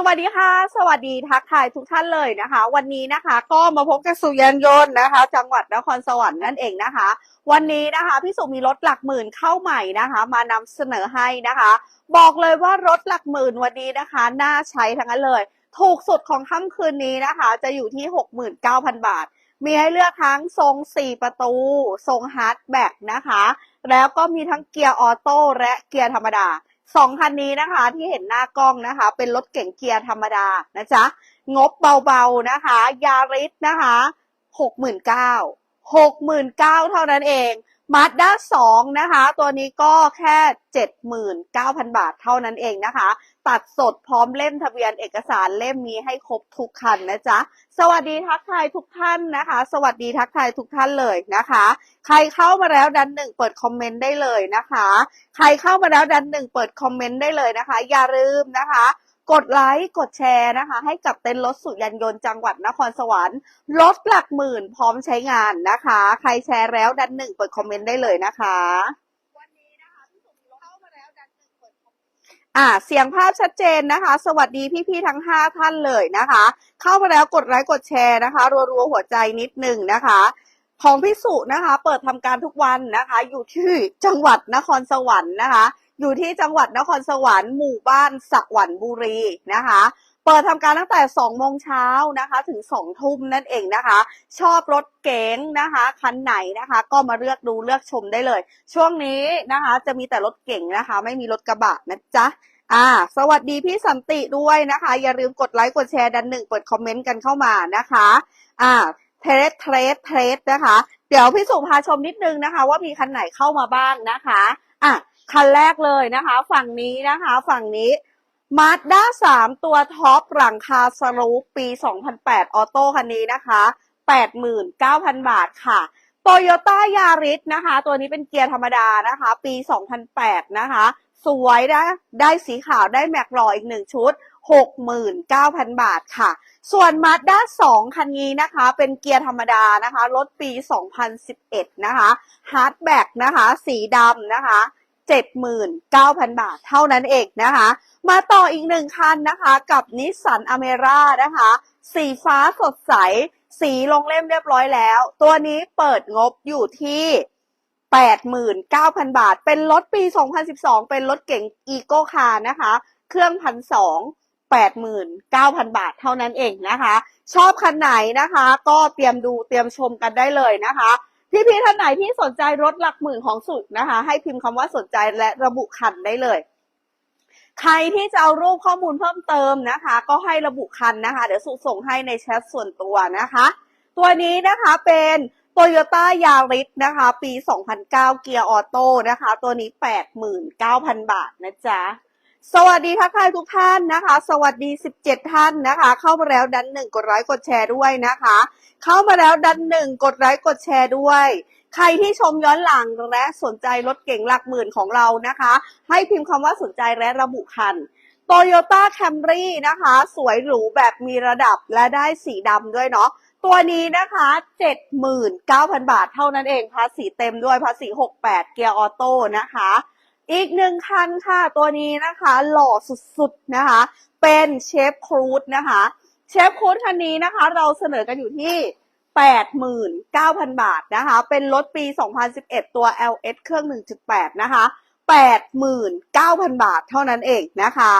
สวัสดีค่ะ สวัสดีทักทายทุกท่านเลยนะคะ วันนี้นะคะ ก็มาพบกับสุยานยนต์นะคะ จังหวัดนครสวรรค์นั่นเองนะคะ วันนี้นะคะพี่สุมีรถหลักหมื่นเข้าใหม่นะคะ มานำเสนอให้นะคะ บอกเลยว่ารถหลักหมื่นวันนี้นะคะน่าใช้ทั้งนั้นเลย ถูกสุดของค่ำคืนนี้นะคะ จะอยู่ที่ 69,000 บาท มีให้เลือกทั้งทรง 4 ประตู ทรงฮาร์ดแบ็กนะคะ แล้วก็มีทั้งเกียร์ออโต้และเกียร์ธรรมดา สองคันนี้นะคะ ที่เห็นหน้ากล้องนะคะ เป็นรถเก๋งเกียร์ธรรมดานะจ๊ะ งบเบาๆนะคะ ยาริสนะคะหกหมื่นเก้าหกหมื่นเก้าเท่านั้นเอง มาสด้าสองนะคะ ตัวนี้ก็แค่เจ็ดหมื่นเก้าพันบาทเท่านั้นเองนะคะ ตัดสดพร้อมเล่มทะเบียนเอกสารเล่มมีให้ครบทุกคันนะจ๊ะ สวัสดีทักทายทุกท่านนะคะ สวัสดีทักทายทุกท่านเลยนะคะ ใครเข้ามาแล้วดันหนึ่งเปิดคอมเมนต์ได้เลยนะคะ ใครเข้ามาแล้วดันหนึ่งเปิดคอมเมนต์ได้เลยนะคะ อย่าลืมนะคะ กดไลค์กดแชร์นะคะ ให้กับเต็นท์รถสุยันยนต์จังหวัดนครสวรรค์รถหลักหมื่นพร้อมใช้งานนะคะ ใครแชร์แล้วดันหนึ่งเปิดคอมเมนต์ได้เลยนะคะวันนี้นะคะพี่สุเข้ามาแล้วดันหนึ่งเปิดคอมเมนต์อ่าเสียงภาพชัดเจนนะคะ สวัสดีพี่ๆทั้ง 5 ท่านเลยนะคะ เข้ามาแล้วกดไลค์กดแชร์นะคะ รัวๆหัวใจนิดหนึ่งนะคะ ของพี่สุนะคะ เปิดทำการทุกวันนะคะ อยู่ที่จังหวัดนครสวรรค์นะคะ อยู่ที่จังหวัดนครสวรรค์หมู่บ้านสวรรค์บุรีนะคะ เปิดทำการตั้งแต่ 2 โมงเช้านะคะ ถึง 2 ทุ่มนั่นเองนะคะ ชอบรถเก๋งนะคะคันไหนนะคะ ก็มาเลือกดูเลือกชมได้เลย ช่วงนี้นะคะ จะมีแต่รถเก๋งนะคะ ไม่มีรถกระบะนะจ๊ะอ่า สวัสดีพี่สันติด้วยนะคะ อย่าลืมกดไลค์กดแชร์ดันหนึ่งเปิดคอมเมนต์กันเข้ามานะคะ อ่าเทรดเทรดเทรดนะคะ เดี๋ยวพี่สุพาชมนิดนึงนะคะ ว่ามีคันไหนเข้ามาบ้างนะคะ อะ คันแรกเลยนะคะ ฝั่งนี้นะคะ ฝั่งนี้มาสด้าสามตัวท็อปหลังคาสรูปปี 2008 ออโต้คันนี้นะคะ 89,000 บาทค่ะโตโยต้ายาริสนะคะ ตัวนี้เป็นเกียร์ธรรมดานะคะ ปี 2008 นะคะ สวยนะ ได้สีขาวได้แม็กรออีกหนึ่งชุด 69,000 บาทค่ะ ส่วนมาด้า2คันนี้นะคะ เป็นเกียร์ธรรมดานะคะ รถปี 2011 นะคะฮาร์ดแบ็กนะคะ สีดำนะคะ 79,000 บาทเท่านั้นเองนะคะ มาต่ออีกหนึ่งคันนะคะกับนิสสันอเมร่านะคะ สีฟ้าสดใส สีลงเล่มเรียบร้อยแล้ว ตัวนี้เปิดงบอยู่ที่89,000 บาท เป็นรถปี 2012 เป็นรถเก๋งอีโก้คาร์นะคะ เครื่องพันสอง89,000 บาทเท่านั้นเองนะคะ ชอบคันไหนนะคะ ก็เตรียมดูเตรียมชมกันได้เลยนะคะ พี่ๆท่านไหนที่สนใจรถหลักหมื่นของสุดนะคะ ให้พิมพ์คำว่าสนใจและระบุคันได้เลย ใครที่จะเอารูปข้อมูลเพิ่มเติมนะคะ ก็ให้ระบุคันนะคะ เดี๋ยวสุส่งให้ในแชทส่วนตัวนะคะ ตัวนี้นะคะเป็น Toyota Yaris นะคะ ปี 2009 เกียร์ออโต้นะคะ ตัวนี้ 89,000 บาทนะจ๊ะ สวัสดีทักทายทุกท่านนะคะ สวัสดี 17 ท่านนะคะ เข้ามาแล้วดันหนึ่งกดไลค์กดแชร์ด้วยนะคะ เข้ามาแล้วดันหนึ่งกดไลค์กดแชร์ด้วย ใครที่ชมย้อนหลังและสนใจรถเก่งหลักหมื่นของเรานะคะ ให้พิมพ์คำว่าสนใจและระบุคัน Toyota Camry นะคะ สวยหรูแบบมีระดับและได้สีดำด้วยเนาะตัวนี้นะคะ 79,000 บาทเท่านั้นเองภาษีเต็มด้วยภาษี 68 เกียร์ออโต้นะคะ อีกหนึ่งคันค่ะ ตัวนี้นะคะ หล่อสุดๆนะคะ เป็นเชฟครูดนะคะ เชฟครูดคันนี้นะคะ เราเสนอกันอยู่ที่ 89,000 บาทนะคะ เป็นรถปี 2011 ตัว LS เครื่อง 1.8 นะคะ 89,000 บาทเท่านั้นเองนะคะ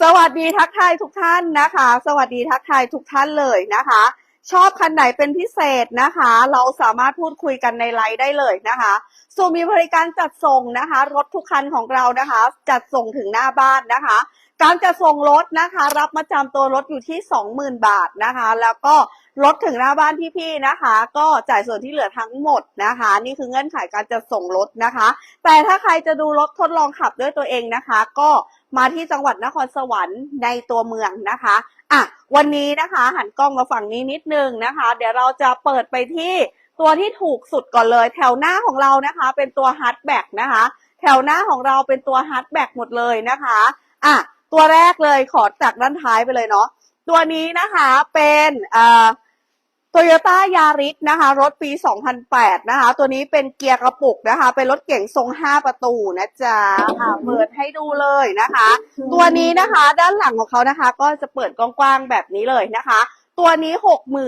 สวัสดีทักทายทุกท่านนะคะ สวัสดีทักทายทุกท่านเลยนะคะ ชอบคันไหนเป็นพิเศษนะคะ เราสามารถพูดคุยกันในไลน์ได้เลยนะคะส่วนมีบริการจัดส่งนะคะ รถทุกคันของเรานะคะ จัดส่งถึงหน้าบ้านนะคะ การจัดส่งรถนะคะ รับมาจำตัวรถอยู่ที่ 20,000 บาทนะคะ แล้วก็รถถึงหน้าบ้านพี่ๆนะคะ ก็จ่ายส่วนที่เหลือทั้งหมดนะคะ นี่คือเงื่อนไขการจัดส่งรถนะคะ แต่ถ้าใครจะดูรถทดลองขับด้วยตัวเองนะคะ ก็มาที่จังหวัดนครสวรรค์ในตัวเมืองนะคะ อะวันนี้นะคะ หันกล้องมาฝั่งนี้นิดนึงนะคะ เดี๋ยวเราจะเปิดไปที่ตัวที่ถูกสุดก่อนเลย แถวหน้าของเรานะคะ เป็นตัวฮาร์ดแบ็กนะคะ แถวหน้าของเราเป็นตัวฮาร์ดแบ็กหมดเลยนะคะอะตัวแรกเลยขอจากด้านท้ายไปเลยเนาะตัวนี้นะคะเป็นเอ่อ โตโยต้ายาริสนะคะ รถปี 2008 นะคะ ตัวนี้เป็นเกียร์กระปุกนะคะ เป็นรถเก่งทรง 5 ประตูนะจ๊ะอะเปิดให้ดูเลยนะคะ ตัวนี้นะคะ ด้านหลังของเขานะคะ ก็จะเปิดกว้างๆแบบนี้เลยนะคะ ตัวนี้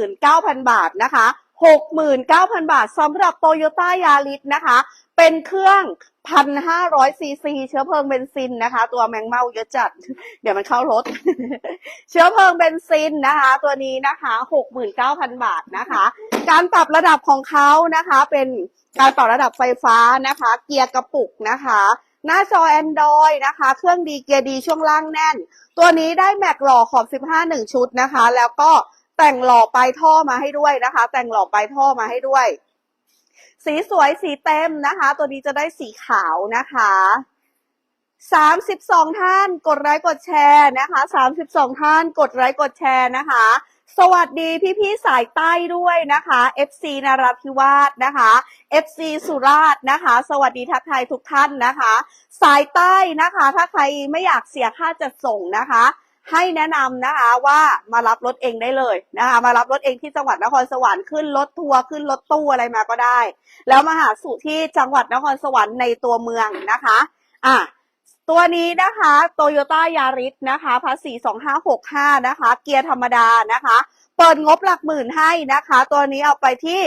69,000 บาทนะคะ 69,000 บาทสำหรับโตโยต้ายาริสนะคะ เป็นเครื่อง1,500ซีซีเชื้อเพลิงเบนซินนะคะ ตัวแมงเมาเยอะจัด เดี๋ยวมันเข้ารถ เชื้อเพลิงเบนซินนะคะ ตัวนี้นะคะ69,000บาทนะคะ การปรับระดับของเขานะคะ เป็นการปรับระดับไฟฟ้านะคะ เกียร์กระปุกนะคะ หน้าจอ Android นะคะ เครื่องดีเกียร์ดีช่วงล่างแน่น ตัวนี้ได้แม็กหล่อขอบ 15หนึ่งชุดนะคะ แล้วก็ แต่งหล่อปลายท่อมาให้ด้วยนะคะ แต่งหล่อปลายท่อมาให้ด้วย สีสวยสีเต็มนะคะ ตัวนี้จะได้สีขาวนะคะ32ท่านกดไลค์กดแชร์นะคะ32ท่านกดไลค์กดแชร์นะคะ สวัสดีพี่ๆสายใต้ด้วยนะคะ FC นาราธิวาสนะคะ FC สุราษฎร์นะคะ สวัสดีทักทายทุกท่านนะคะ สายใต้นะคะ ถ้าใครไม่อยากเสียค่าจัดส่งนะคะ ให้แนะนำนะคะว่ามารับรถเองได้เลยนะคะมารับรถเองที่จังหวัดนครสวรรค์ขึ้นรถทัวร์ขึ้นรถตู้อะไรมาก็ได้ แล้วมาหาสู่ที่จังหวัดนครสวรรค์ในตัวเมืองนะคะอะตัวนี้นะคะโตโยต้ายาริสนะคะภาษี2565นะคะ เกียร์ธรรมดานะคะ เปิดงบหลักหมื่นให้นะคะ ตัวนี้เอาไปที่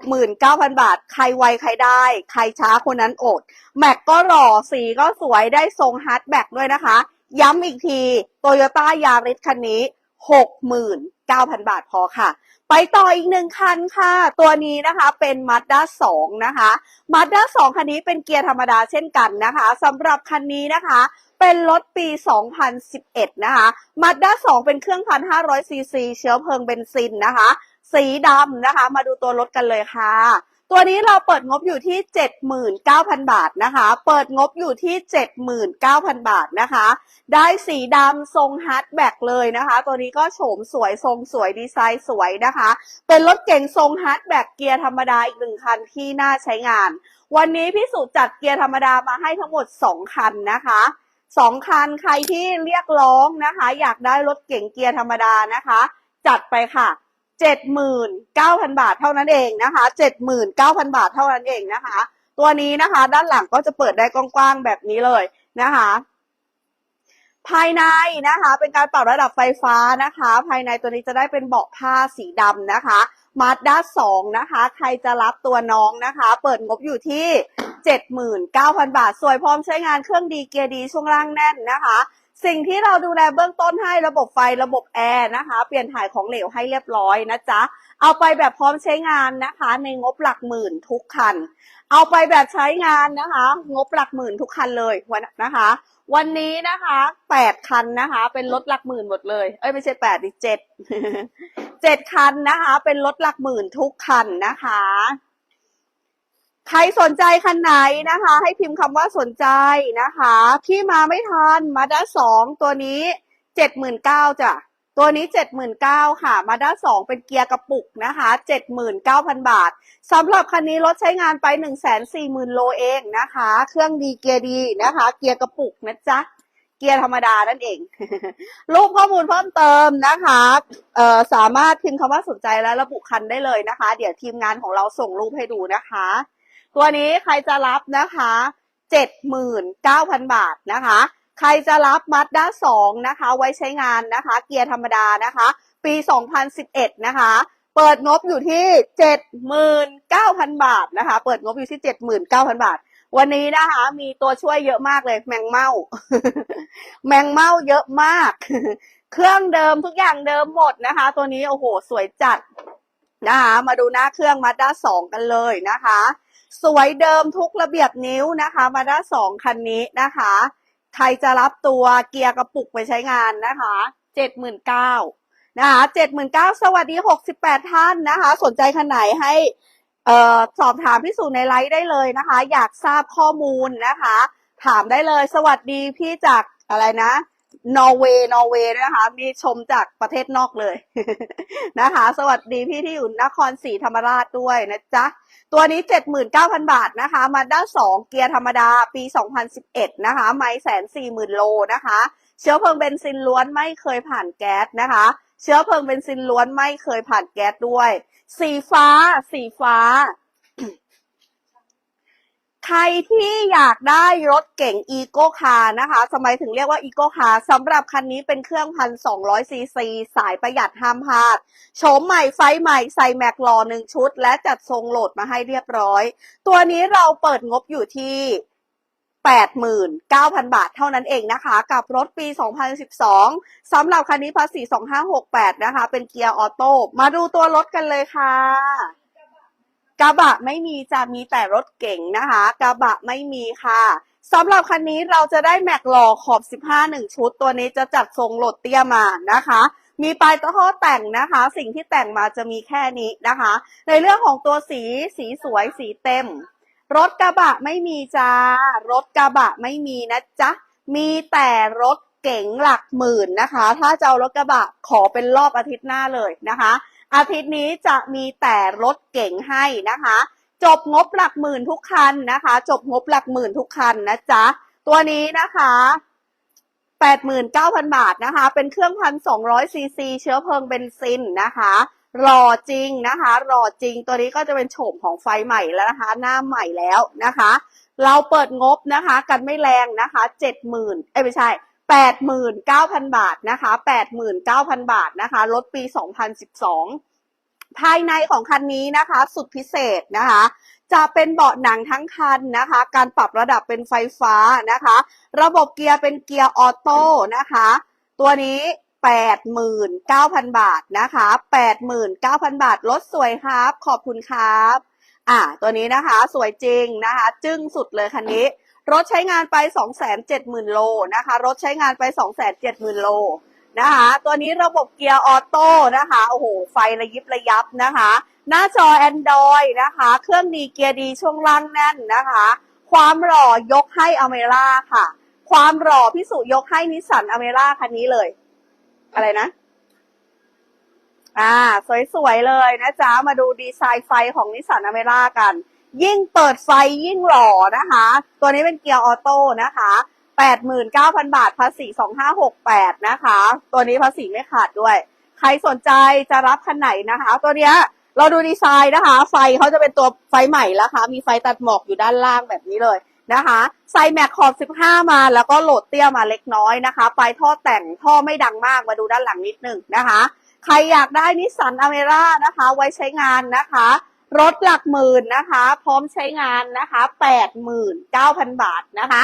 69,000 บาท ใครไว ใครได้ ใครช้าคนนั้นอด แม็กก็หล่อ สีก็สวย ได้ทรงฮาร์ดแบ็กด้วยนะคะ ย้ำอีกทีโตโยต้ายาริสคันนี้ 69,000 บาทพอค่ะ ไปต่ออีกหนึ่งคันค่ะ ตัวนี้นะคะเป็น Mazda 2 นะคะ Mazda 2 คันนี้เป็นเกียร์ธรรมดาเช่นกันนะคะสำหรับคันนี้นะคะเป็นรถปี 2011 นะคะ Mazda 2 เป็นเครื่อง 1,500ซีซีเชื้อเพลิงเบนซินนะคะ สีดำนะคะ มาดูตัวรถกันเลยค่ะ ตัวนี้เราเปิดงบอยู่ที่ 79,000 บาทนะคะ เปิดงบอยู่ที่ 79,000 บาทนะคะ ได้สีดำทรงฮาร์ดแบ็กเลยนะคะ ตัวนี้ก็โฉมสวยทรงสวยดีไซน์สวยนะคะ เป็นรถเก๋งทรงฮาร์ดแบ็กเกียร์ธรรมดาอีกหนึ่งคันที่น่าใช้งาน วันนี้พี่สุจัดเกียร์ธรรมดามาให้ทั้งหมด 2 คันนะคะสองคันใครที่เรียกร้องนะคะ อยากได้รถเก๋งเกียร์ธรรมดานะคะ จัดไปค่ะ 79,000 บาทเท่านั้นเองนะคะ 79,000 บาทเท่านั้นเองนะคะ ตัวนี้นะคะ ด้านหลังก็จะเปิดได้กว้างๆแบบนี้เลยนะคะ ภายในนะคะ เป็นการปรับระดับไฟฟ้านะคะ ภายในตัวนี้จะได้เป็นเบาะผ้าสีดำนะคะมาด้าสองนะคะ ใครจะรับตัวน้องนะคะ เปิดงบอยู่ที่ 79,000 บาท สวยพร้อมใช้งานเครื่องดีเกียร์ดีช่วงล่างแน่นนะคะ สิ่งที่เราดูแลเบื้องต้นให้ระบบไฟระบบแอร์นะคะ เปลี่ยนถ่ายของเหลวให้เรียบร้อยนะจ๊ะ เอาไปแบบพร้อมใช้งานนะคะ ในงบหลักหมื่นทุกคัน เอาไปแบบใช้งานนะคะ งบหลักหมื่นทุกคันเลยวันนะคะ วันนี้นะคะแปดคันนะคะ เป็นรถหลักหมื่นหมดเลย เอ้ยไม่ใช่แปดดิเจ็ดเจ็ดคันนะคะ เป็นรถหลักหมื่นทุกคันนะคะ ใครสนใจคันไหนนะคะ ให้พิมพ์คำว่าสนใจนะคะที่มาไม่ทันมาด้าสองตัวนี้เจ็ดหมื่นเก้าจ้ะตัวนี้เจ็ดหมื่นเก้าค่ะ มาด้าสองเป็นเกียร์กระปุกนะคะเจ็ดหมื่นเก้าพันบาทสำหรับคันนี้รถใช้งานไปหนึ่งแสนสี่หมื่นโลเองนะคะ เครื่องดีเกียร์ดีนะคะ เกียร์กระปุกนะจ๊ะ เกียร์ธรรมดานั่นเอง รูปข้อมูลเพิ่มเติมนะคะเอ่อสามารถพิมพ์คำว่าสนใจและระบุคันได้เลยนะคะ เดี๋ยวทีมงานของเราส่งรูปให้ดูนะคะ ตัวนี้ใครจะรับนะคะเจ็ดหมื่นเก้าพันบาทนะคะ ใครจะรับมัดด้าสองนะคะ ไว้ใช้งานนะคะ เกียร์ธรรมดานะคะ ปี 2011 นะคะ เปิดงบอยู่ที่ 79,000 บาทนะคะ เปิดงบอยู่ที่ 79,000 บาท วันนี้นะคะ มีตัวช่วยเยอะมากเลย แมงเม่า แมงเม่าเยอะมาก เครื่องเดิมทุกอย่างเดิมหมดนะคะ ตัวนี้โอ้โห สวยจัดนะคะ มาดูหน้าเครื่องมาด้าสองกันเลยนะคะ สวยเดิมทุกระเบียบนิ้วนะคะมาด้าสองคันนี้นะคะ ใครจะรับตัวเกียร์กระปุกไปใช้งานนะคะเจ็ดหมื่นเก้านะคะเจ็ดหมื่นเก้าสวัสดีหกสิบแปดท่านนะคะ สนใจคันไหนให้เอ่อสอบถามพี่สุในไลฟ์ได้เลยนะคะ อยากทราบข้อมูลนะคะ ถามได้เลย สวัสดีพี่จากอะไรนะ นอร์เวย์นอร์เวย์นะคะ มีชมจากประเทศนอกเลยนะคะ สวัสดีพี่ที่อยู่นครศรีธรรมราชด้วยนะจ๊ะ ตัวนี้ 79,000 บาทนะคะ มาด้า2เกียร์ธรรมดาปี 2011 นะคะ ไม้แสนสี่หมื่นโลนะคะ เชื้อเพลิงเบนซินล้วนไม่เคยผ่านแก๊สนะคะ เชื้อเพลิงเบนซินล้วนไม่เคยผ่านแก๊สด้วย สีฟ้า สีฟ้า ใครที่อยากได้รถเก๋งอีโก้คาร์นะคะสมัยถึงเรียกว่าอีโก้คาร์สำหรับคันนี้เป็นเครื่องพันสองร้อยซีซีสายประหยัดห้ามพลาด โฉมใหม่ไฟใหม่ใส่แม็กลอหนึ่งชุด และจัดทรงโหลดมาให้เรียบร้อย ตัวนี้เราเปิดงบอยู่ที่89,000 บาทเท่านั้นเองนะคะ กับรถปี 2012 สำหรับคันนี้ภาษี 2568 นะคะ เป็นเกียร์ออโต้มาดูตัวรถกันเลยค่ะ กระบะไม่มีจะมีแต่รถเก๋งนะคะ กระบะไม่มีค่ะสำหรับคันนี้เราจะได้แม็กหล่อขอบ 15หนึ่งชุด ตัวนี้จะจัดทรงโหลดเตี้ยมานะคะ มีปลายท่อแต่งนะคะ สิ่งที่แต่งมาจะมีแค่นี้นะคะ ในเรื่องของตัวสีสีสวยสีเต็ม รถกระบะไม่มีจ้ารถกระบะไม่มีนะจ๊ะ มีแต่รถเก๋งหลักหมื่นนะคะ ถ้าจะเอารถกระบะขอเป็นรอบอาทิตย์หน้าเลยนะคะ อาทิตย์นี้จะมีแต่รถเก๋งให้นะคะ จบงบหลักหมื่นทุกคันนะคะ จบงบหลักหมื่นทุกคันนะจ๊ะ ตัวนี้นะคะ89,000 บาทนะคะ เป็นเครื่องพันสองร้อยซีซีเชื้อเพลิงเบนซินนะคะรอจริงนะคะรอจริง ตัวนี้ก็จะเป็นโฉมของไฟใหม่แล้วนะคะ หน้าใหม่แล้วนะคะ เราเปิดงบนะคะ กันไม่แรงนะคะ 70,000เอ้ยไม่ใช่ 89,000 บาทนะคะ 89,000 บาทนะคะรถปี 2012 ภายในของคันนี้นะคะ สุดพิเศษนะคะ จะเป็นเบาะหนังทั้งคันนะคะ การปรับระดับเป็นไฟฟ้านะคะ ระบบเกียร์เป็นเกียร์ออโต้นะคะ ตัวนี้ 89,000 บาทนะคะ 89,000 บาท รถสวยครับ ขอบคุณครับ อ่า ตัวนี้นะคะ สวยจริงนะคะ จึ้งสุดเลยคันนี้ รถใช้งานไป 270,000 โลนะคะ รถใช้งานไป 270,000 โลนะคะ ตัวนี้ระบบเกียร์ออโต้นะคะ โอ้โห ไฟระยิบระยับนะคะ หน้าจอ Android นะคะ เครื่องดีเกียร์ดีช่วงล่างแน่นนะคะ ความหล่อยกให้อเมร่าค่ะ ความหล่อพิสูจยกให้นิสสันอเมร่าคันนี้เลย อะไรนะ อ่า สวยๆเลยนะจ๊ะ มาดูดีไซน์ไฟของนิสสันอเมร่ากัน ยิ่งเปิดไฟยิ่งหล่อนะคะ ตัวนี้เป็นเกียร์ออโต้นะคะ89,000บาทภาษี2568นะคะ ตัวนี้ภาษีไม่ขาดด้วย ใครสนใจจะรับคันไหนนะคะ ตัวเนี้ยเราดูดีไซน์นะคะ ไฟเขาจะเป็นตัวไฟใหม่แล้วค่ะ มีไฟตัดหมอกอยู่ด้านล่างแบบนี้เลยนะคะใส่แม็กขอบ 15 มาแล้วก็โหลดเตี้ยมาเล็กน้อยนะคะปลายท่อแต่งท่อไม่ดังมากมาดูด้านหลังนิดนึงนะคะ ใครอยากได้นิสสันอเมร่านะคะ ไว้ใช้งานนะคะ รถหลักหมื่นนะคะ พร้อมใช้งานนะคะ89,000บาทนะคะ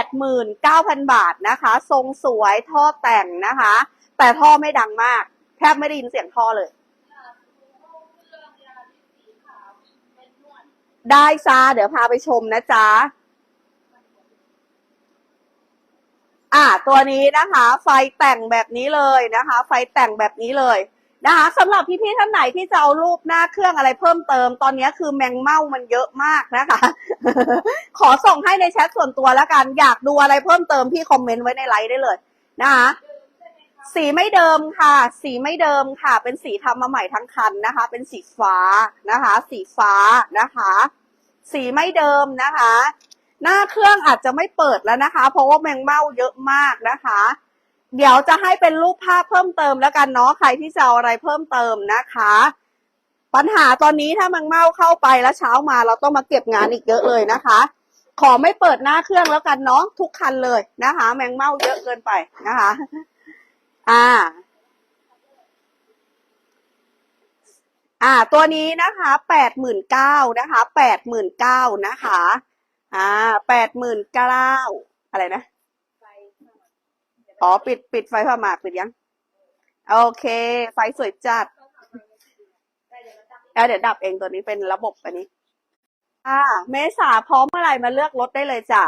89,000บาทนะคะ ทรงสวยท่อแต่งนะคะ แต่ท่อไม่ดังมาก แทบไม่ได้ยินเสียงท่อเลย ได้จ้าเดี๋ยวพาไปชมนะจ๊ะอ่าตัวนี้นะคะ ไฟแต่งแบบนี้เลยนะคะ ไฟแต่งแบบนี้เลย นะคะสำหรับพี่ๆท่านไหนที่จะเอารูปหน้าเครื่องอะไรเพิ่มเติม ตอนนี้คือแมงเม่ามันเยอะมากนะคะ ขอส่งให้ในแชทส่วนตัวแล้วกัน อยากดูอะไรเพิ่มเติมพี่คอมเมนต์ไว้ในไลฟ์ได้เลยนะคะสีไม่เดิมค่ะ สีไม่เดิมค่ะ เป็นสีทำมาใหม่ทั้งคันนะคะ เป็นสีฟ้านะคะ สีฟ้านะคะ สีไม่เดิมนะคะ หน้าเครื่องอาจจะไม่เปิดแล้วนะคะ เพราะว่าแมงเม่าเยอะมากนะคะ เดี๋ยวจะให้เป็นรูปภาพเพิ่มเติมแล้วกันเนาะใครที่จะเอาอะไรเพิ่มเติมนะคะ ปัญหาตอนนี้ถ้าแมงเม่าเข้าไปแล้วเช้ามาเราต้องมาเก็บงานอีกเยอะเลยนะคะ ขอไม่เปิดหน้าเครื่องแล้วกันเนาะทุกคันเลยนะคะ แมงเม่าเยอะเกินไปนะคะ อ่า อ่า ตัวนี้นะคะแปดหมื่นเก้านะคะแปดหมื่นเก้านะคะ อ่าแปดหมื่นเก้าอะไรนะ อ๋อ ปิดปิดไฟผ้าหมากปิดยัง โอเค ไฟสวยจัดแล้วเดี๋ยวดับเองตัวนี้เป็นระบบอันนี้ อ่า เมษาพร้อมเมื่อไหร่มาเลือกรถได้เลยจ้ะ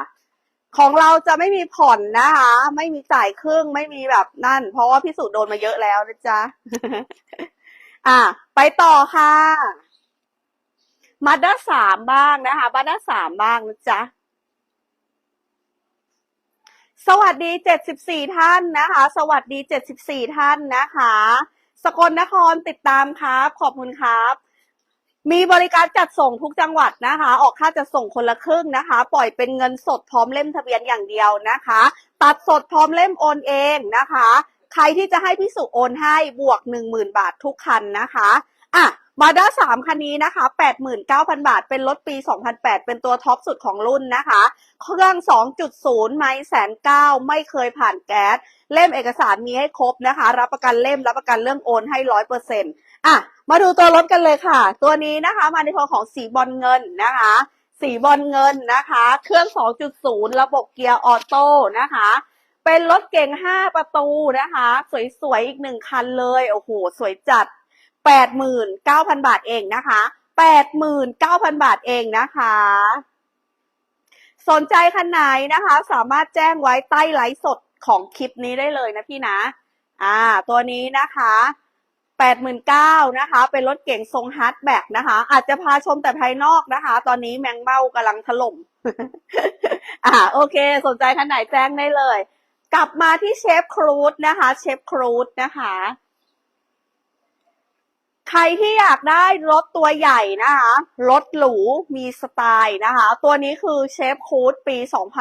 ของเราจะไม่มีผ่อนนะคะ ไม่มีจ่ายครึ่ง ไม่มีแบบนั่น เพราะว่าพิสูจน์โดนมาเยอะแล้วนะจ๊ะ อ่า ไปต่อค่ะมาด้าสามบ้างนะคะมาด้าสามบ้างนะจ๊ะ สวัสดี 74 ท่านนะคะ สวัสดี 74 ท่านนะคะ สกลนครติดตามครับ ขอบคุณครับ มีบริการจัดส่งทุกจังหวัดนะคะ ออกค่าจัดส่งคนละครึ่งนะคะ ปล่อยเป็นเงินสดพร้อมเล่มทะเบียนอย่างเดียวนะคะ ตัดสดพร้อมเล่มโอนเองนะคะ ใครที่จะให้พี่สุโอนให้บวก 10,000 บาททุกคันนะคะ อะ มาด้าสามคันนี้นะคะ 89,000 บาท เป็นรถปี 2008 เป็นตัวท็อปสุดของรุ่นนะคะ เครื่อง 2.0 ไม่แสนเก้าไม่เคยผ่านแก๊ส เล่มเอกสารมีให้ครบนะคะ รับประกันเล่ม รับประกันเรื่องโอนให้ร้อยเปอร์เซ็นต์อะ มาดูตัวรถกันเลยค่ะ ตัวนี้นะคะมาในโทนของสีบอลเงินนะคะ สีบอลเงินนะคะ เครื่อง 2.0 ระบบเกียร์ออโต้นะคะเป็นรถเก่ง 5 ประตูนะคะ สวยๆ อีกหนึ่งคันเลย โอ้โห สวยจัด 89,000บาทเองนะคะ89,000บาทเองนะคะ สนใจคันไหนนะคะ สามารถแจ้งไว้ใต้ไลฟ์สดของคลิปนี้ได้เลยนะพี่นะ อ่า ตัวนี้นะคะ89,000นเก้านะคะ เป็นรถเก๋งทรงฮาร์ดแบ็กนะคะ อาจจะพาชมแต่ภายนอกนะคะ ตอนนี้แมงเม่ากำลังถล่ม อ่า โอเค สนใจคันไหนแจ้งได้เลย กลับมาที่เชฟครูดนะคะ เชฟครูดนะคะ ใครที่อยากได้รถตัวใหญ่นะคะรถหรูมีสไตล์นะคะ ตัวนี้คือเชฟคูดปี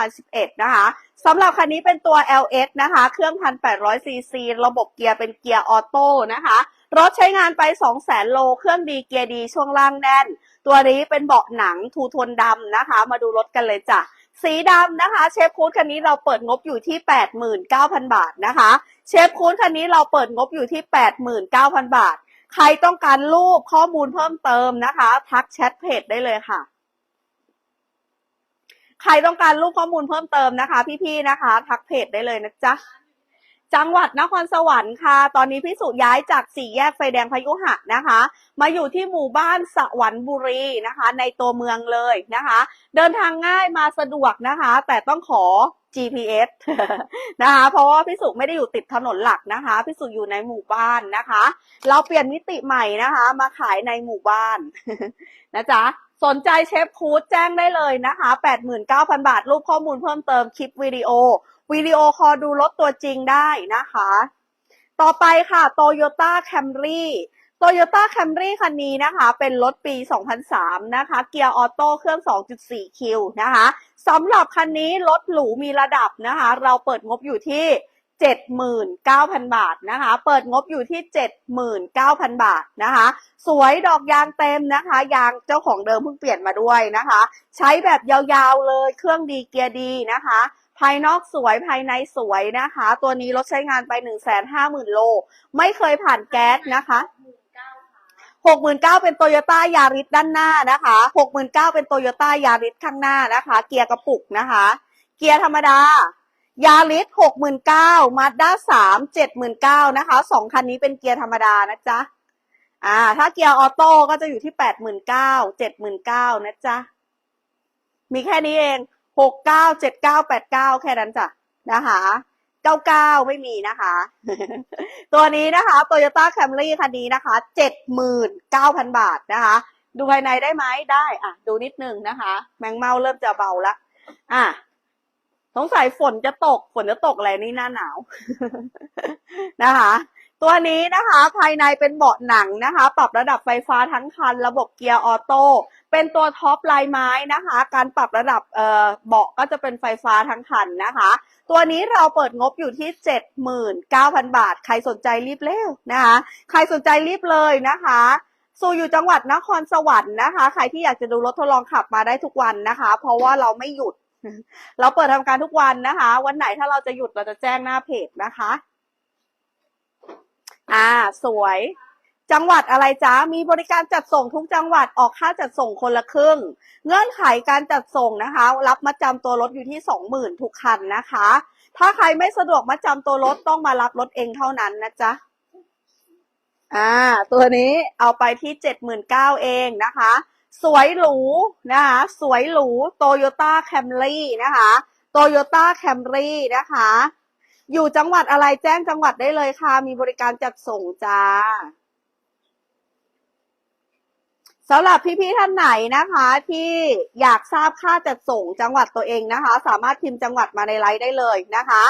2011 นะคะสำหรับคันนี้เป็นตัว LS นะคะ เครื่อง 1,800 ซีซี ระบบเกียร์เป็นเกียร์ออโต้นะคะ รถใช้งานไป 200,000 โล เครื่องดีเกียร์ดีช่วงล่างแน่น ตัวนี้เป็นเบาะหนังทูโทนดำนะคะ มาดูรถกันเลยจ้ะสีดำนะคะ เชฟคูดคันนี้เราเปิดงบอยู่ที่ 89,000 บาทนะคะ เชฟคูดคันนี้เราเปิดงบอยู่ที่ 89,000 บาท ใครต้องการรูปข้อมูลเพิ่มเติมนะคะ ทักแชทเพจได้เลยค่ะ ใครต้องการรูปข้อมูลเพิ่มเติมนะคะ พี่ๆนะคะ ทักเพจได้เลยนะจ๊ะจังหวัดนครสวรรค์ค่ะ ตอนนี้พี่สุย้ายจากสี่แยกไฟแดงพยุหะนะคะ มาอยู่ที่หมู่บ้านสวรรค์บุรีนะคะ ในตัวเมืองเลยนะคะ เดินทางง่ายมาสะดวกนะคะ แต่ต้องขอ GPS นะคะ เพราะว่าพี่สุไม่ได้อยู่ติดถนนหลักนะคะ พี่สุอยู่ในหมู่บ้านนะคะ เราเปลี่ยนมิติใหม่นะคะ มาขายในหมู่บ้านนะจ๊ะ สนใจเชฟคูดแจ้งได้เลยนะคะ 89,000 บาท รูปข้อมูลเพิ่มเติมคลิปวิดีโอ วิดีโอคอลดูรถตัวจริงได้นะคะ ต่อไปค่ะ Toyota Camry Toyota Camry คั โตโยต้าแคมรี่คันนี้นะคะ เป็นรถปี 2003 นะคะ เกียร์ออโต้เครื่อง 2.4 คิวนะคะสำหรับคันนี้รถหรูมีระดับนะคะ เราเปิดงบอยู่ที่ 79,000 บาทนะคะ เปิดงบอยู่ที่ 79,000 บาทนะคะ สวยดอกยางเต็มนะคะ ยางเจ้าของเดิมเพิ่งเปลี่ยนมาด้วยนะคะ ใช้แบบยาวๆเลย เครื่องดีเกียร์ดีนะคะ ภายนอกสวยภายในสวยนะคะ ตัวนี้รถใช้งานไป 150,000 โล ไม่เคยผ่านแก๊สนะคะ 69,000 เป็นโตโยต้ายาริสด้านหน้านะคะ 69,000 เป็นโตโยต้ายาริสข้างหน้านะคะ เกียร์กระปุกนะคะ เกียร์ธรรมดายาริส69,000มาด้า3 79,000นะคะสองคันนี้เป็นเกียร์ธรรมดานะจ๊ะอ่า ถ้าเกียร์ออโต้ก็จะอยู่ที่ 89,000 79,000นะจ๊ะ มีแค่นี้เอง 69 79 89 แค่นั้นจ้ะนะคะ 99 ไม่มีนะคะ ตัวนี้นะคะ Toyota Camry คันนี้นะคะ 79,000 บาทนะคะ ดูภายในได้ไหมได้อะ ดูนิดนึงนะคะ แมงเมาเริ่มจะเบาละอะสงสัยฝนจะตก ฝนจะตกอะไรนี่หน้าหนาว นะคะ ตัวนี้นะคะภายในเป็นเบาะหนังนะคะ ปรับระดับไฟฟ้าทั้งคัน ระบบเกียร์ออโต้เป็นตัวท็อปลายไม้นะคะ การปรับระดับเออเบาะก็จะเป็นไฟฟ้าทั้งคันนะคะ ตัวนี้เราเปิดงบอยู่ที่ 79,000 บาท ใครสนใจรีบเร็วนะคะ ใครสนใจรีบเลยนะคะสู่อยู่จังหวัดนครสวรรค์นะคะ ใครที่อยากจะดูรถทดลองขับมาได้ทุกวันนะคะ เพราะว่าเราไม่หยุด เราเปิดทำการทุกวันนะคะ วันไหนถ้าเราจะหยุดเราจะแจ้งหน้าเพจนะคะ อ่า สวย จังหวัดอะไรจ๊ะมีบริการจัดส่งทุกจังหวัดออกค่าจัดส่งคนละครึ่ง เงื่อนไขการจัดส่งนะคะ รับมาจำตัวรถอยู่ที่สองหมื่นทุกคันนะคะ ถ้าใครไม่สะดวกมาจำตัวรถต้องมารับรถเองเท่านั้นนะจ๊ะอ่า ตัวนี้เอาไปที่เจ็ดหมื่นเก้าเองนะคะ สวยหรูนะคะสวยหรูโตโยต้าแคมรี่นะคะโตโยต้าแคมรี่นะคะ อยู่จังหวัดอะไรแจ้งจังหวัดได้เลยค่ะ มีบริการจัดส่งจ้าสำหรับพี่ๆท่านไหนนะคะ ที่อยากทราบค่าจัดส่งจังหวัดตัวเองนะคะ สามารถพิมพ์จังหวัดมาในไลน์ได้เลยนะคะ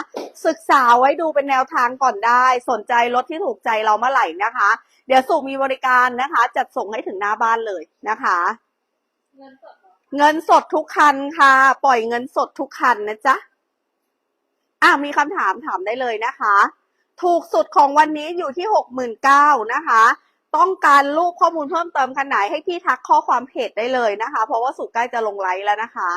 ศึกษาไว้ดูเป็นแนวทางก่อนได้ สนใจรถที่ถูกใจเราเมื่อไหร่นะคะ เดี๋ยวสุมีบริการนะคะ จัดส่งให้ถึงหน้าบ้านเลยนะคะ เงินสดเหรอเงินสดทุกคันค่ะ ปล่อยเงินสดทุกคันนะจ๊ะ อะมีคำถามถามได้เลยนะคะ ถูกสุดของวันนี้อยู่ที่หกหมื่นเก้านะคะ ต้องการรูปข้อมูลเพิ่มเติมขนาดให้พี่ทักข้อความเพจได้เลยนะคะ เพราะว่าสุใกล้จะลงไลฟ์แล้วนะคะ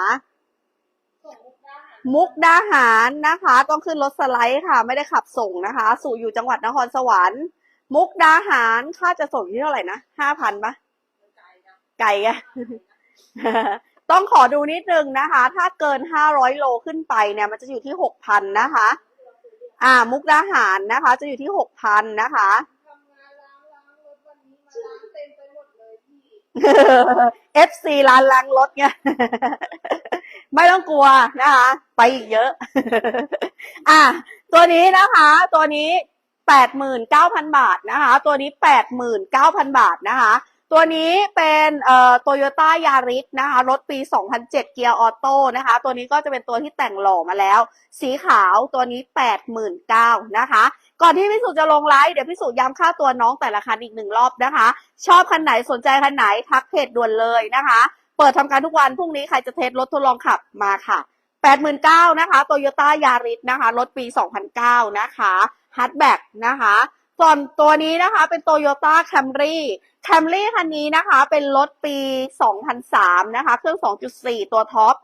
ส่งมุกได้หามุกดาหารนะคะ ต้องขึ้นรถสไลด์ค่ะ ไม่ได้ขับส่งนะคะ สู่อยู่จังหวัดนครสวรรค์มุกดาหารค่าจะส่งอยู่ที่เท่าไหร่นะห้าพันปะใจนะไก่อะ ต้องขอดูนิดนึงนะคะ ถ้าเกินห้าร้อยโลขึ้นไปเนี่ย มันจะอยู่ที่หกพันนะคะ อ่า มุกดาหารนะคะ จะอยู่ที่หกพันนะคะทำงานล้างล้างรถวันนี้มาล้างเต็มไปหมดเลยพี่ FC ร้านล้างรถไง ไม่ต้องกลัวนะคะ ไปอีกเยอะ อะ ตัวนี้นะคะ ตัวนี้แปดหมื่นเก้าพันบาทนะคะ ตัวนี้แปดหมื่นเก้าพันบาทนะคะ ตัวนี้เป็นเอ่อโตโยต้ายาริสนะคะรถปี 2007 เกียร์ออโต้นะคะ ตัวนี้ก็จะเป็นตัวที่แต่งหล่อมาแล้ว สีขาวตัวนี้ 89,000นะคะ ก่อนที่พี่สุจะลงไลฟ์เดี๋ยวพี่สุย้ำค่าตัวน้องแต่ละคันอีกหนึ่งรอบนะคะ ชอบคันไหนสนใจคันไหนทักเพจด่วนเลยนะคะ เปิดทำการทุกวันพรุ่งนี้ใครจะเทสรถทดลองขับมาค่ะ89,000นะคะโตโยต้ายาริสนะคะรถปี 2009 นะคะฮัตแบ็กนะคะ ส่วนตัวนี้นะคะเป็นโตโยต้าแคมรี่แคมรี่คันนี้นะคะ เป็นรถปี 2003 นะคะ เครื่อง 2.4 ตัวท็อป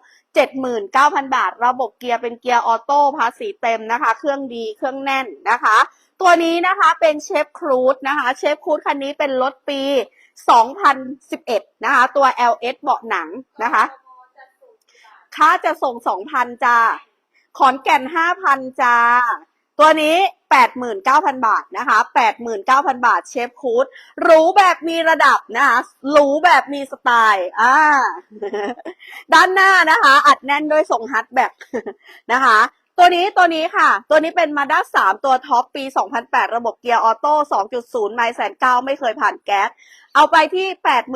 79,000 บาท ระบบเกียร์เป็นเกียร์ออโต้ภาษีเต็มนะคะ เครื่องดีเครื่องแน่นนะคะ ตัวนี้นะคะเป็นเชฟครูดนะคะ เชฟครูดคันนี้เป็นรถปี 2011 นะคะ ตัว LS เบาะหนังนะคะ ค่าจะส่ง 2,000จ้าขอนแก่น 5,000จ้า ตัวนี้ 89,000 บาทนะคะ 89,000 บาทเชฟคูดหรูแบบมีระดับนะคะหรูแบบมีสไตล์อ่าด้านหน้านะคะ อัดแน่นด้วยทรงฮัทแบ็กนะคะตัวนี้ตัวนี้ค่ะ ตัวนี้เป็นมาด้า3ตัวท็อปปี 2008 ระบบเกียร์ออโต้ 2.0 ไมล์แสนเก้าไม่เคยผ่านแก๊ส เอาไปที่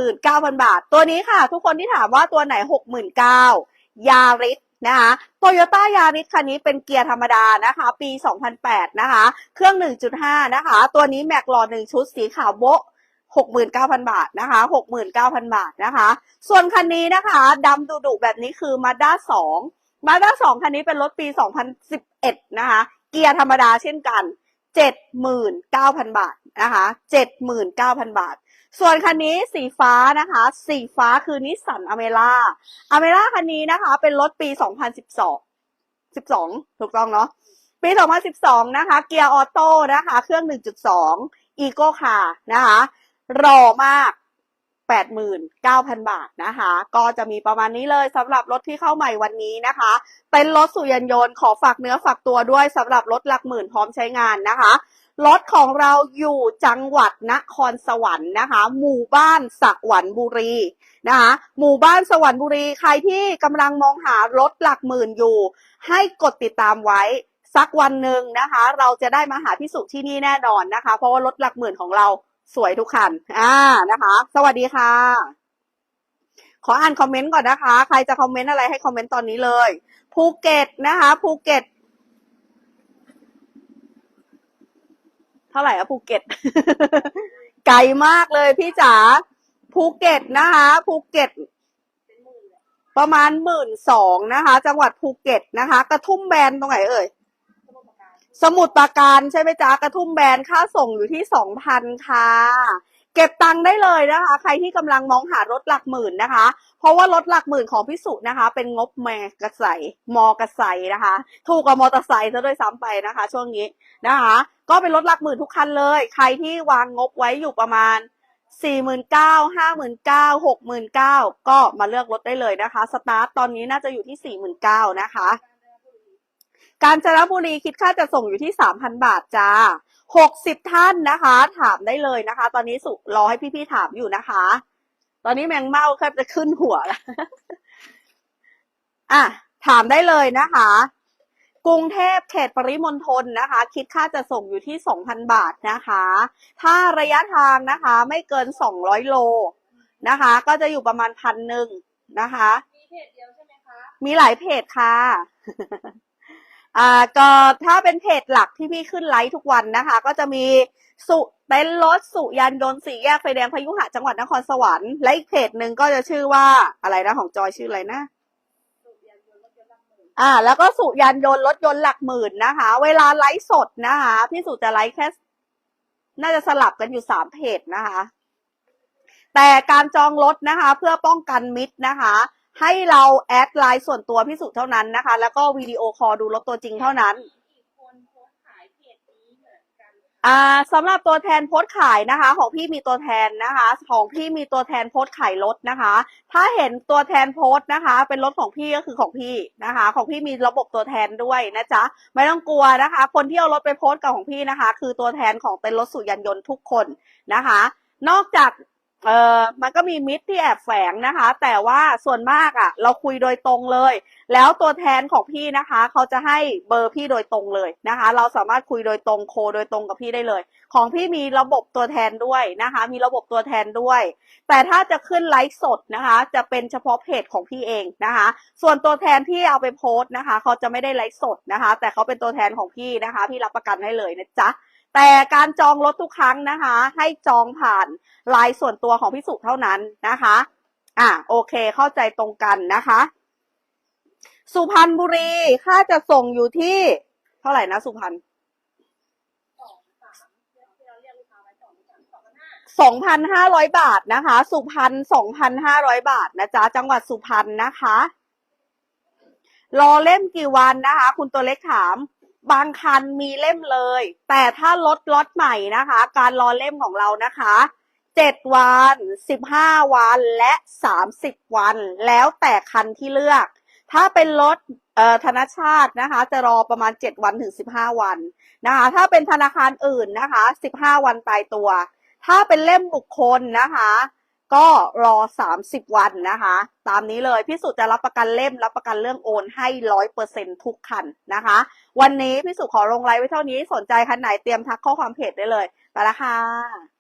89,000 บาท ตัวนี้ค่ะ ทุกคนที่ถามว่าตัวไหน 69,000 ยาริส นะคะโตโยต้ายาริสคันนี้เป็นเกียร์ธรรมดานะคะ ปี 2008 นะคะ เครื่อง 1.5 นะคะ ตัวนี้แม็กลอ1ชุดสีขาวโบ๊ะ69,000 บาทนะคะ69,000 บาทนะคะ ส่วนคันนี้นะคะดำดุดุแบบนี้คือ Mazda 2 Mazda 2 คันนี้เป็นรถปี 2011 นะคะ เกียร์ธรรมดาเช่นกัน 79,000 บาทนะคะ 79,000 บาท ส่วนคันนี้สีฟ้านะคะ สีฟ้าคือนิสสันอเมล่าอเมล่าคันนี้นะคะ เป็นรถปี 2012 12 ถูกต้องเนาะ ปี 2012 นะคะ เกียร์ออโต้นะคะ เครื่อง 1.2 อีโก้คานะคะ หล่อมาก 89,000 บาทนะคะ ก็จะมีประมาณนี้เลยสำหรับรถที่เข้าใหม่วันนี้นะคะ เป็นรถสุยันยนต์ขอฝากเนื้อฝากตัวด้วยสำหรับรถหลักหมื่นพร้อมใช้งานนะคะรถของเราอยู่จังหวัดนครสวรรค์นะคะ หมู่บ้านสวรรค์บุรีนะคะ หมู่บ้านสวรรค์บุรีใครที่กำลังมองหารถหลักหมื่นอยู่ ให้กดติดตามไว้สักวันหนึ่งนะคะ เราจะได้มาหาพิสุที่นี่แน่นอนนะคะ เพราะว่ารถหลักหมื่นของเรา สวยทุกคัน อ่านะคะ สวัสดีค่ะ ขออ่านคอมเมนต์ก่อนนะคะ ใครจะคอมเมนต์อะไรให้คอมเมนต์ตอนนี้เลยภูเก็ตนะคะภูเก็ตเท่าไหร่อะภูเก็ต ไกลมากเลยพี่จ๋าภูเก็ตนะคะภูเก็ต ประมาณหมื่นสองนะคะ จังหวัดภูเก็ตนะคะ กระทุ่มแบนตรงไหนเอ่ย สมุทรปราการใช่ไหมจ๊ะกระทุ่มแบนค่าส่งอยู่ที่สองพันค่ะ เก็บตังค์ได้เลยนะคะ ใครที่กำลังมองหารถหลักหมื่นนะคะ เพราะว่ารถหลักหมื่นของพิสุนะคะ เป็นงบแมกระใสมอกระใสนะคะ ถูกกว่ามอเตอร์ไซค์ซะด้วยซ้ำไปนะคะ ช่วงนี้นะคะ ก็เป็นรถหลักหมื่นทุกคันเลย ใครที่วางงบไว้อยู่ประมาณสี่หมื่นเก้าห้าหมื่นเก้าหกหมื่นเก้าก็มาเลือกรถได้เลยนะคะ สตาร์ตตอนนี้น่าจะอยู่ที่สี่หมื่นเก้านะคะ กาญจนบุรีคิดค่าจะส่งอยู่ที่สามพันบาทจ้าหกสิบท่านนะคะ ถามได้เลยนะคะ ตอนนี้สุรอให้พี่ๆถามอยู่นะคะ ตอนนี้แมงเม่าแทบจะขึ้นหัวแล้วอะถามได้เลยนะคะ กรุงเทพเขตปริมณฑลนะคะ คิดค่าจะส่งอยู่ที่สองพันบาทนะคะ ถ้าระยะทางนะคะ ไม่เกินสองร้อยโลนะคะ ก็จะอยู่ประมาณพันหนึ่งนะคะ มีเพจเดียวใช่ไหมคะ มีหลายเพจค่ะ อ่าก็ถ้าเป็นเพจหลักที่พี่ขึ้นไลฟ์ทุกวันนะคะ ก็จะมีสุเต็นรถสุยานยนต์สีแยกไฟแดงพยุหะจังหวัดนครสวรรค์และอีกเพจหนึ่งก็จะชื่อว่าอะไรนะของจอยชื่ออะไรนะอ่า แล้วก็สุยานยนต์รถยนต์หลักหมื่นนะคะ เวลาไลฟ์สดนะคะพี่สุจะไลฟ์แค่น่าจะสลับกันอยู่สามเพจนะคะ แต่การจองรถนะคะ เพื่อป้องกันมิดนะคะ ให้เราแอดไลน์ส่วนตัวพี่สุเท่านั้นนะคะ แล้วก็วิดีโอคอลดูรถตัวจริงเท่านั้นอ่าสำหรับตัวแทนโพสขายนะคะ ของพี่มีตัวแทนนะคะ ของพี่มีตัวแทนโพสขายรถนะคะ ถ้าเห็นตัวแทนโพสนะคะ เป็นรถของพี่ก็คือของพี่นะคะ ของพี่มีระบบตัวแทนด้วยนะจ๊ะไม่ต้องกลัวนะคะ คนที่เอารถไปโพสกับของพี่นะคะ คือตัวแทนของเต็นรถสุยันยนต์ทุกคนนะคะ นอกจาก เออมันก็มีมิตรที่แอบแฝงนะคะ แต่ว่าส่วนมากอะ่ะ เราคุยโดยตรงเลย แล้วตัวแทนของพี่นะคะ เขาจะให้เบอร์พี่โดยตรงเลยนะคะ เราสามารถคุยโดยตรงโคโดยตรงกับพี่ได้เลย ของพี่มีระบบตัวแทนด้วยนะคะ มีระบบตัวแทนด้วย แต่ถ้าจะขึ้นไลฟ์สดนะคะ จะเป็นเฉพาะเพจของพี่เองนะคะ ส่วนตัวแทนที่เอาไปโพสต์นะคะ เขาจะไม่ได้ไลฟ์สดนะคะ แต่เขาเป็นตัวแทนของพี่นะคะ พี่รับประกันให้เลยนะจ๊ะ แต่การจองรถทุกครั้งนะคะ ให้จองผ่านไลน์ส่วนตัวของพี่สุเท่านั้นนะคะ อะโอเคเข้าใจตรงกันนะคะ สุพรรณบุรีค่าจะส่งอยู่ที่ เท่าไหร่นะสุพรรณสองพันห้าร้อยบาทนะคะ สุพรรณสองพันห้าร้อยบาทนะจ๊ะจังหวัดสุพรรณนะคะ รอเล่มกี่วันนะคะ คุณตัวเล็กถาม บางคันมีเล่มเลย แต่ถ้ารถล็อตใหม่นะคะ การรอเล่มของเรานะคะเจ็ดวันสิบห้าวันและสามสิบวัน แล้วแต่คันที่เลือก ถ้าเป็นรถเอ่อธนชาตินะคะ จะรอประมาณเจ็ดวันถึงสิบห้าวันนะคะ ถ้าเป็นธนาคารอื่นนะคะสิบห้าวันตายตัว ถ้าเป็นเล่มบุคคลนะคะ ก็รอ 30 วันนะคะ ตามนี้เลยพี่สุจะรับประกันเล่มรับประกันเรื่องโอนให้ร้อยเปอร์เซ็นทุกคันนะคะ วันนี้พี่สุขอลงไลน์ไว้เท่านี้สนใจคันไหนเตรียมทักข้อความเพจได้เลยไปละค่ะ